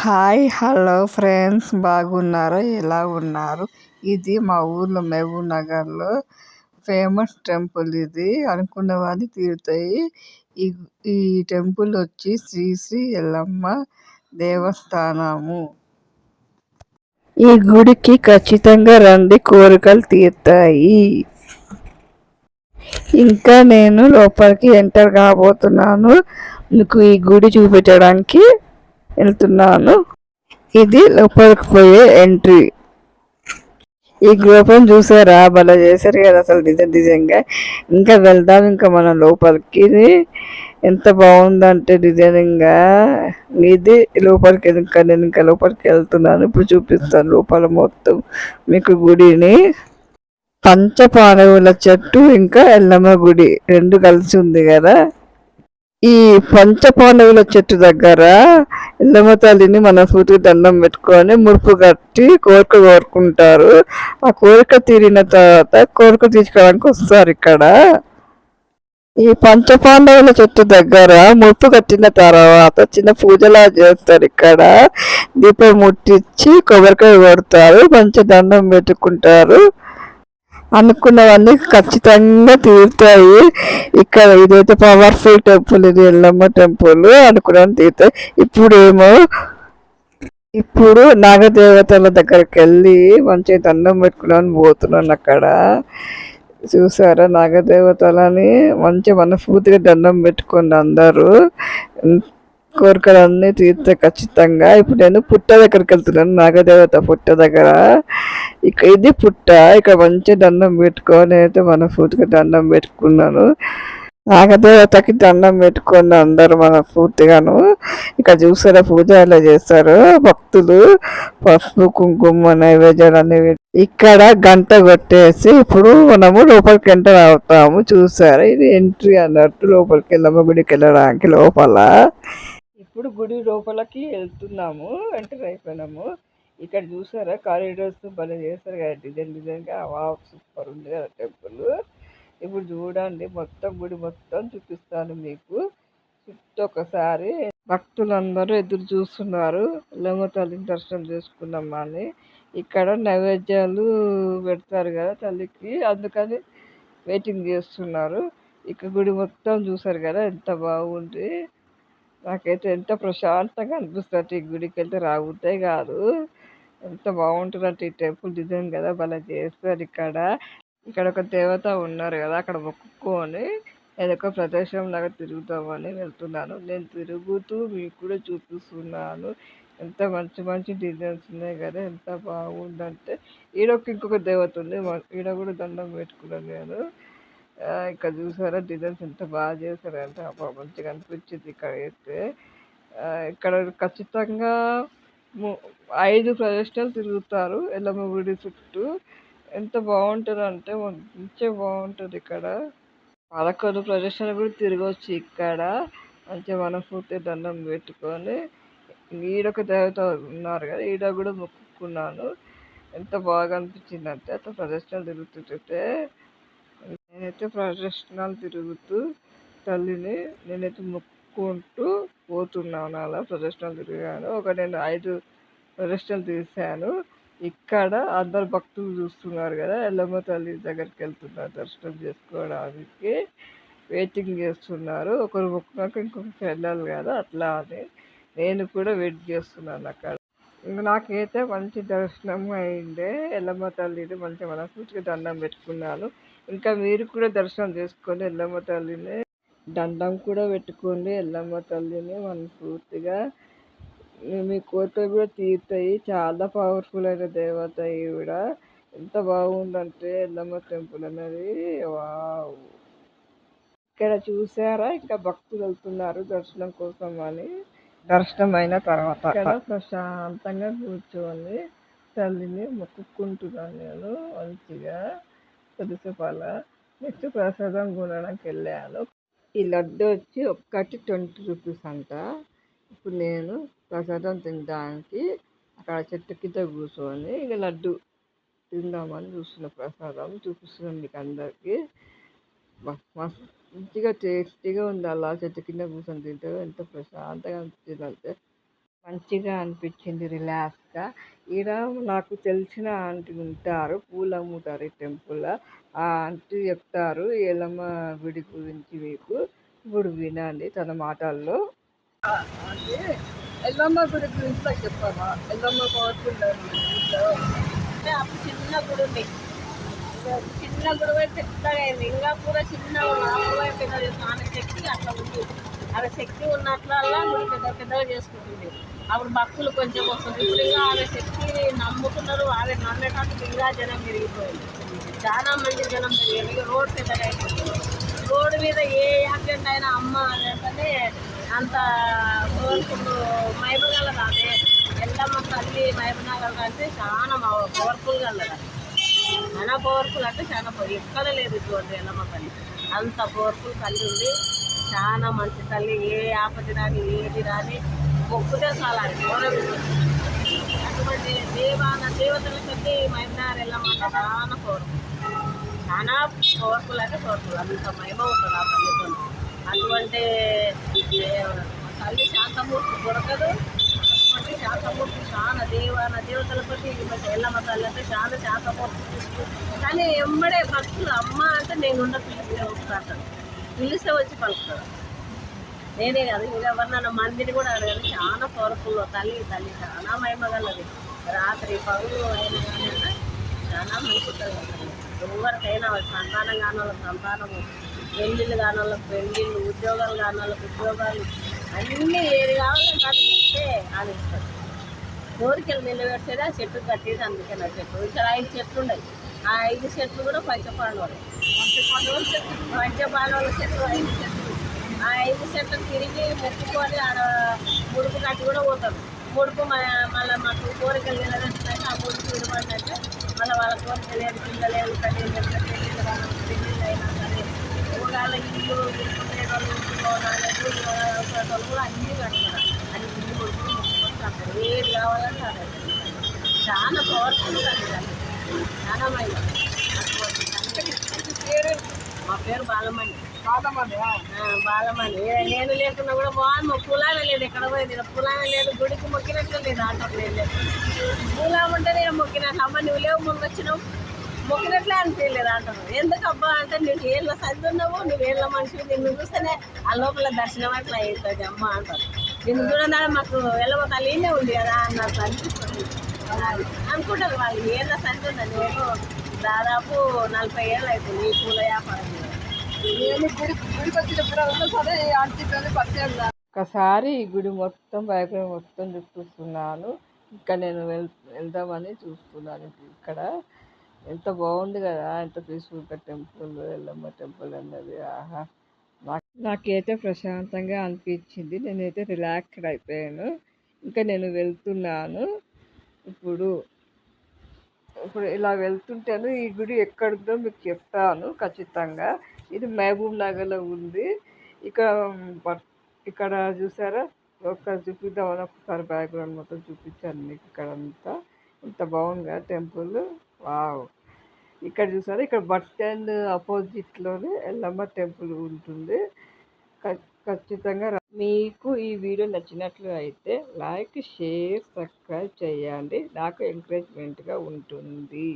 Hi hello friends. బాగున్నారా? ఎలా ఉన్నారు? ఇది మా ఊర్లో మహబూబ్ నగర్లో ఫేమస్ టెంపుల్ ఇది. అనుకున్నవన్నీ తీరుతాయి. ఈ ఈ టెంపుల్ వచ్చి శ్రీ శ్రీ ఎల్లమ్మ దేవస్థానము. ఈ గుడికి ఖచ్చితంగా రండి కోరికలు తీరుతాయి. ఇంకా నేను లోపలికి ఎంటర్ కాబోతున్నాను. మీకు ఈ గుడి చూపించడానికి వెళ్తున్నాను. ఇది లోపలికి పోయే ఎంట్రీ. ఈ గృహం చూసారా? భలే చేశారు కదా అసలు డిజైన్ డిజైన్గా ఇంకా వెళ్దాం ఇంకా మనం లోపలికి. ఎంత బాగుందంటే డిజైనింగ్గా ఇది లోపలికి ఇంకా నేను ఇంకా లోపలికి వెళ్తున్నాను. ఇప్పుడు చూపిస్తాను లోపల మొత్తం మీకు గుడిని. పంచపాడవుల చెట్టు ఇంకా ఎల్లమ్మ గుడి రెండు కలిసి ఉంది కదా. ఈ పంచపాండవుల చెట్టు దగ్గర ఎల్లమ్మ తల్లిని మన సూటికి దండం పెట్టుకొని మురుపు కట్టి కోరిక కోరుకుంటారు. ఆ కోరిక తీరిన తర్వాత కోరిక తీసుకోవడానికి వస్తారు ఇక్కడ. ఈ పంచపాండవుల చెట్టు దగ్గర ముప్పు కట్టిన తర్వాత చిన్న పూజలా చేస్తారు ఇక్కడ. దీపం ముట్టించి కొబ్బరికాయ కొడతారు మంచి దండం పెట్టుకుంటారు. అనుకున్నవన్నీ ఖచ్చితంగా తీరుతాయి. ఇక్కడ ఇదైతే పవర్ఫుల్ టెంపుల్ ఇది ఎల్లమ్మ టెంపుల్ అనుకున్నాను తీరుతాయి ఇప్పుడేమో ఇప్పుడు నాగదేవతల దగ్గరికి వెళ్ళి మంచి దండం పెట్టుకున్నాను పోతున్నాను అక్కడ. చూసారా నాగదేవతలని? మంచి మనస్ఫూర్తిగా దండం పెట్టుకుని అందరూ. కోరికలు అన్నీ తీర్తే ఖచ్చితంగా. ఇప్పుడు నేను పుట్ట దగ్గరికి వెళ్తున్నాను నాగదేవత పుట్ట దగ్గర. ఇక ఇది పుట్ట ఇక్కడ మంచి దండం పెట్టుకొని అయితే మనస్ఫూర్తిగా దండం పెట్టుకున్నాను. నాగదేవతకి దండం పెట్టుకొని అందరూ మన పూర్తిగాను ఇక్కడ చూసారా పూజ ఎలా చేస్తారు. భక్తులు పసుపు కుంకుమ నైవేద్యాలు అన్ని ఇక్కడ గంట కొట్టేసి ఇప్పుడు మనము లోపలికి ఎంటర్ అవుతాము. చూసారా? ఇది ఎంట్రీ అన్నట్టు లోపలికి వెళ్ళాము గుడికి వెళ్ళడానికి లోపల. ఇప్పుడు గుడి లోపలికి వెళ్తున్నాము ఎంటర్ అయిపోయినాము ఇక్కడ చూసారా కారిడోర్స్ భలే చేస్తారు కదా డిజైన్ డిజైన్గా. వా సూపర్ ఉంది కదా టెంపుల్. ఇప్పుడు చూడండి మొత్తం గుడి మొత్తం చూపిస్తాను మీకు. చుట్టూ ఒకసారి భక్తులందరూ ఎదురు చూస్తున్నారు. లమ్మ తల్లిని దర్శనం చేసుకున్నాం అని. ఇక్కడ నైవేద్యాలు పెడతారు కదా తల్లికి అందుకని వెయిటింగ్ చేస్తున్నారు. ఇక్కడ గుడి మొత్తం చూసారు కదా ఎంత బాగుంది. నాకైతే ఎంత ప్రశాంతంగా అనిపిస్తుంది ఈ గుడికి వెళ్తే రాబుద్దే కాదు. ఎంత బాగుంటుందంటే ఈ టెంపుల్ డిజైన్ కదా భలే చేస్తారు ఇక్కడ. ఇక్కడ ఒక దేవత ఉన్నారు కదా అక్కడ మొక్కుకొని ఏదొక ప్రదేశం లాగా తిరుగుతామని వెళ్తున్నాను. నేను తిరుగుతూ మీకు కూడా చూపిస్తున్నాను. ఎంత మంచి మంచి డిజైన్స్ ఉన్నాయి కదా ఎంత బాగుందంటే ఈడొక ఇంకొక దేవత ఉంది ఈడ కూడా దండం పెట్టుకున్నాను నేను. ఇక్కడ చూసారా డిజైన్స్ ఎంత బాగా చేశారంటే మంచిగా అనిపించింది ఇక్కడ అయితే. ఇక్కడ ఖచ్చితంగా ఐదు ప్రదర్శనలు తిరుగుతారు ఎల్లమ్మ గుడి చుట్టూ. ఎంత బాగుంటుంది అంటే మంచిగా బాగుంటుంది ఇక్కడ. పదకొండు ప్రదర్శనలు కూడా తిరగవచ్చు ఇక్కడ. మంచిగా మనస్ఫూర్తి దండం పెట్టుకొని. ఈడొక దేవత ఉన్నారు కదా ఈడ కూడా మొక్కుకున్నాను. ఎంత బాగా అనిపించింది అంటే అట్లా ప్రదర్శనలు తిరుగుతుంటే. నేనైతే ప్రదర్శనలు తిరుగుతూ తల్లిని నేనైతే మొక్కుకుంటూ పోతున్నాను అలా ప్రదర్శనలు తిరిగాను. ఒక నేను ఐదు ప్రదర్శనలు తీశాను. ఇక్కడ అందరు భక్తులు చూస్తున్నారు కదా ఎల్లమ్మ తల్లి దగ్గరికి వెళ్తున్నారు దర్శనం చేసుకోవడానికి. వెయిటింగ్ చేస్తున్నారు. ఒకరు మొక్కున్నాక ఇంకొకరికి వెళ్ళాలి కదా అట్లా అని నేను కూడా వెయిట్ చేస్తున్నాను అక్కడ. నాకైతే మంచి దర్శనం అయిందే ఎల్లమ్మ తల్లిది మంచి మనస్ఫూర్తిగా దండం పెట్టుకున్నాను. ఇంకా మీరు కూడా దర్శనం చేసుకోండి ఎల్లమ్మ తల్లిని దండం కూడా పెట్టుకోండి. ఎల్లమ్మ తల్లిని మనస్ఫూర్తిగా మీ కోరికలు కూడా తీరుతాయి. చాలా పవర్ఫుల్ అయిన దేవత ఈవిడ. ఎంత బాగుందంటే ఎల్లమ్మ టెంపుల్ అనేది. వావ్. ఇక్కడ చూసారా? ఇంకా భక్తులు వెళ్తున్నారు దర్శనం కోసం అని. దర్శనం అయిన తర్వాత. ఇక్కడ ప్రశాంతంగా కూర్చోండి తల్లిని మొక్కుకుంటున్నాను నేను మంచిగా. కొద్దిసేపాల నెక్స్ట్ ప్రసాదం కొనడానికి వెళ్ళాను. ఈ లడ్డు వచ్చి ఒక్కటి ట్వంటీ రూపీస్ అంట. ఇప్పుడు నేను ప్రసాదం తినడానికి అక్కడ చెట్టు కింద కూర్చొని ఇక లడ్డు తిందామని చూస్తున్న ప్రసాదం చూపిస్తున్నాను మీకు అందరికీ. మంచిగా టేస్టీగా ఉంది. అలా చెట్టు కింద కూర్చొని తింటే ఎంత ప్రశాంతంగా అనిపించింది అంటే మంచిగా అనిపించింది రిలాక్స్గా. ఈడ నాకు తెలిసిన ఆంటీ ఉంటారు పూలు అమ్ముతారు ఈ టెంపుల్లో ఆ ఆంటీ చెప్తారు ఎలమ్మ గుడి గురించి మీకు ఇప్పుడు వినండి తన మాటల్లో. అంటే ఎల్లమ్మ గుడి గురించి నాకు చెప్పామా ఎల్లమ్మ పవర్ఫుల్ అంటే అప్పుడు చిన్న గుడి ఉంది. చిన్న గుడి పెద్దగా అయింది ఇంకా కూడా చిన్న అప్పుడు వైపు పెద్దగా స్నాన అట్లా ఉంది. ఆమె శక్తి ఉన్నట్లల్లా గుడి పెద్ద పెద్దగా చేసుకుంటుంది. అప్పుడు భక్తులు కొంచెం వస్తుంది ఇప్పుడు ఇంకా ఆమె శక్తిని నమ్ముకున్నారు ఆమె నమ్మేటట్టు ఇంకా జనం పెరిగిపోయింది. చాలా మంది జనం పెరిగారు. ఇక రోడ్ పెద్దగా అయిపోయింది. రోడ్డు మీద ఏ యాక్సిడెంట్ అయినా అమ్మ అంటే అంత కోరుకుంటూ మైమగల ఆమె ఎల్లమ్మ తల్లి మైమనగల అంటే చాలా పవర్ఫుల్గా గలదా చాలా పవర్ఫుల్ అంటే చాలా ఎక్కడ లేదు ఇటువంటి ఎల్లమ్మ తల్లి అంత పవర్ఫుల్ తల్లి ఉంది. చాలా మంచి తల్లి ఏ ఆపది రాని ఏది రాని మొక్కుతే చాలా గౌరవిస్తుంది అటువంటి దేవాన దేవతల కొద్ది మైనార్ ఎల్లమ్మ చాలా పవర్ఫుల్ చాలా పవర్ఫుల్ అంటే పవర్ఫుల్ అంత మహిమ ఉంటుంది ఆ తల్లితో అటువంటి తల్లి శాంతమూర్తి దొరకదు. అటువంటి శాంతమూర్తి చాలా దేవాన దేవతల కొద్ది ఎల్లమ్మ తల్లి అంటే చాలా శాంతమూర్తి. కానీ ఎమ్మడే భక్తులు అమ్మ అంటే నేను ఉన్న పిలిస్తే వస్తాను పిలిస్తే వచ్చి పలుకుతాడు నేనే కాదు ఇంకా ఎవరినన్నా మందిని కూడా అడగాలి. చాలా పవర్ఫుల్ తల్లి తల్లి చాలా మహిమగలది. రాత్రి పగులు అయినా కానీ చాలా మంచి ఎవరికైనా వాళ్ళ సంతానం కాని వాళ్ళకి సంతానము పెళ్ళిళ్ళు కాని వాళ్ళకి పెళ్ళిళ్ళు ఉద్యోగాలు కాని వాళ్ళకి ఉద్యోగాలు అన్నీ ఏది కావాలంటే అది ఇస్తే అది ఇస్తారు. కోరికలు నిలబెట్టేది ఆ చెట్టు కట్టేది అందుకే నా చెట్టు. ఇక్కడ ఐదు చెట్లు ఉన్నాయి. ఆ ఐదు చెట్లు కూడా పంచపాండవులు పంచపాండవుల చెట్లు ఐదు చెట్లు ఆ ఐదు చెట్లు తిరిగి మెచ్చుకొని ఆడ ముడుపు కట్టి కూడా పోతారు. ముడుపు మళ్ళీ మాకు కోరికలు నిలబెట్టినాక ఆ ముడుపు విడమంటే మళ్ళీ వాళ్ళ కోరిక లేదు పిల్లలు లేదు పెళ్ళిళ్ళు పెళ్ళిళ్ళు అయినా సరే ఒకవేళ ఇల్లు వాళ్ళు వాళ్ళు కూడా అన్నీ కడతారు అన్ని ఇల్లు ముడుపులు మొక్కుకొని కడతారు ఏది కావాలంటే అదే చాలా పవర్ఫుల్ అండి పేరు మా పేరు బాలమణి. బాలమణి నేను లేకున్నా కూడా బాగుంది. పులామే లేదు ఎక్కడ పోయింది పులామే లేదు గుడికి మొక్కినట్లు లేదు ఆటో లేదు. పులాం ఉంటే నేను మొక్కినట్లు అమ్మ నువ్వు లేవు ముందు వచ్చినావు. మొక్కినట్లే అనిపించలేదు అంటారు ఎందుకు అబ్బా అంటే నీకు ఏళ్ళ సర్ది ఉన్నావు నువ్వు ఏళ్ళ మనిషి నిన్ను చూస్తేనే ఆ లోపల దర్శనం అట్లా అవుతుంది అమ్మ అంటారు. నిన్ను చూడడానికి మాకు వెళ్ళవ తల్లినే ఉంది కదా అన్నట్టు అనిపిస్తుంది. అనుకుంటారు వాళ్ళు ఏళ్ళ ఉందని. నేను దాదాపు నలభై ఏళ్ళు అవుతుంది ఈ పూల వ్యాపారం. ఒకసారి ఈ గుడి మొత్తం బయట మొత్తం చూపిస్తున్నాను ఇంకా నేను వెల్ వెళ్దామని చూస్తున్నాను. ఇక్కడ ఎంత బాగుంది కదా ఎంత పీస్ఫుల్గా టెంపుల్ ఎల్లమ్మ టెంపుల్ అన్నది. ఆహా. నాకు నాకైతే ప్రశాంతంగా అనిపించింది. నేనైతే రిలాక్స్డ్ అయిపోయాను. ఇంకా నేను వెళ్తున్నాను. ఇప్పుడు ఇప్పుడు ఇలా వెళ్తుంటాను ఈ గుడి ఎక్కడిదో మీకు చెప్తాను ఖచ్చితంగా. ఇది మహబూబ్ నగర్లో ఉంది. ఇక్కడ ఇక్కడ చూసారా? ఒకసారి చూపిద్దామని ఒకసారి బ్యాక్గ్రౌండ్ మొత్తం చూపించాను మీకు ఇక్కడ అంతా ఇంత బాగుంది టెంపుల్. వావ్. ఇక్కడ చూసారా? ఇక్కడ బస్ స్టాండ్ ఆపోజిట్లోనే ఎల్లమ్మ టెంపుల్ ఉంటుంది. ఖచ్చితంగా మీకు ఈ వీడియో నచ్చినట్లు అయితే లైక్ షేర్ సబ్స్క్రైబ్ చేయండి. నాకు ఎంకరేజ్మెంట్గా ఉంటుంది.